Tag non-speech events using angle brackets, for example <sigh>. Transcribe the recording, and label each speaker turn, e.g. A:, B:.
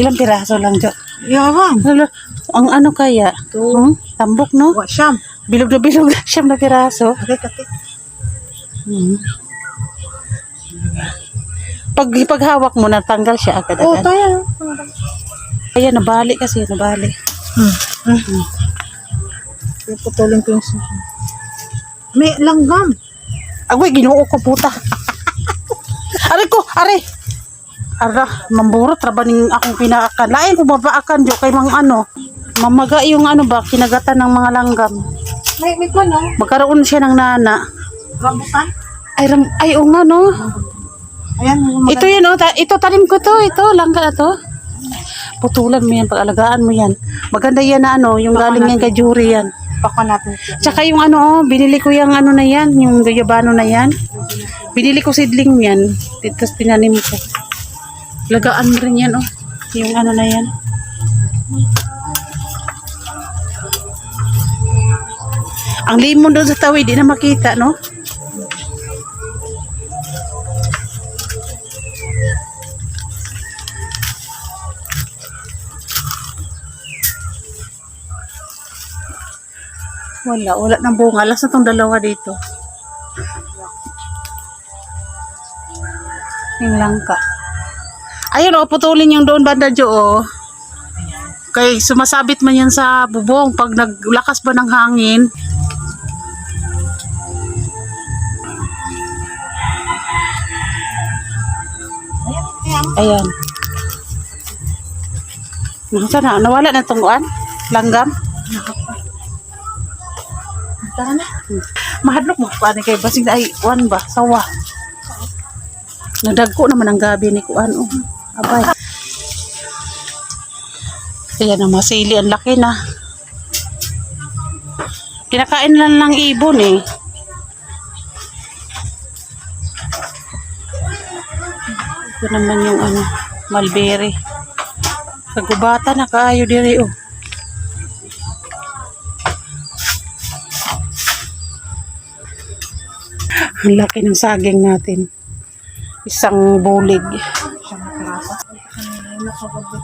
A: Ilang piraso lang, Jo?
B: Yawan.
A: Lalo, ang ano kaya? Hmm? Tambok, no?
B: Wa siyam.
A: Bilog na bilog. Siyam na piraso.
B: Okay, kati.
A: Hmm. Pag paghawak mo, natanggal siya agad
B: Oh,
A: agad.
B: tayo.
A: Ayan, nabali kasi, nabali.
B: Hmm. Hmm. Puputulin ko yung suso. May langgam.
A: Agoy, ginoo ko puta. <laughs> aray ko, aray. Ara, mamburo, trabaning akong pinaakan. Lain ko babaakan, Jo, kay mga ano. Mamaga yung ano ba, kinagatan ng mga langgam.
B: May, may ko, no?
A: Magkaroon siya ng nana.
B: Rambutan.
A: Ay, ram, ay, oo nga, no?
B: Ayan,
A: Ito yan, oh. Ta- ito, tanim ko to. Ito, langga to. Putulan mo yan, pag-alagaan mo yan. Maganda yan na ano, yung galing yan kay Jury yan.
B: Baka natin.
A: Tsaka yung ano, oh, binili ko yung ano na yan, yung gayabano na yan. Binili ko seedling yan. Tapos tinanim ko. Lagaan mo rin yan, oh. Yung ano na yan. Ang limon doon sa tawid, di na makita, no? Wala, wala nang bunga. Alas na tong dalawa dito. Yung langka. Ayun o, putulin yung doon banda Jo o. Kay sumasabit man yan sa bubong pag naglakas ba ng hangin. Ayan. Nasa na? Nawala na tungguan? Langgam?
B: Tara na.
A: Mahadlok mo pa ni kay basig na ay kuan ba sawa. Nadagko naman ang gabi ni kuan oh. Abay. Kaya na masili ang laki na. Kinakain lang ng ibon eh. Ito naman yung ano, mulberry. Kagubata na kaayo diri oh. Ang laki ng saging natin. Isang bulig.
B: Siyam na piraso.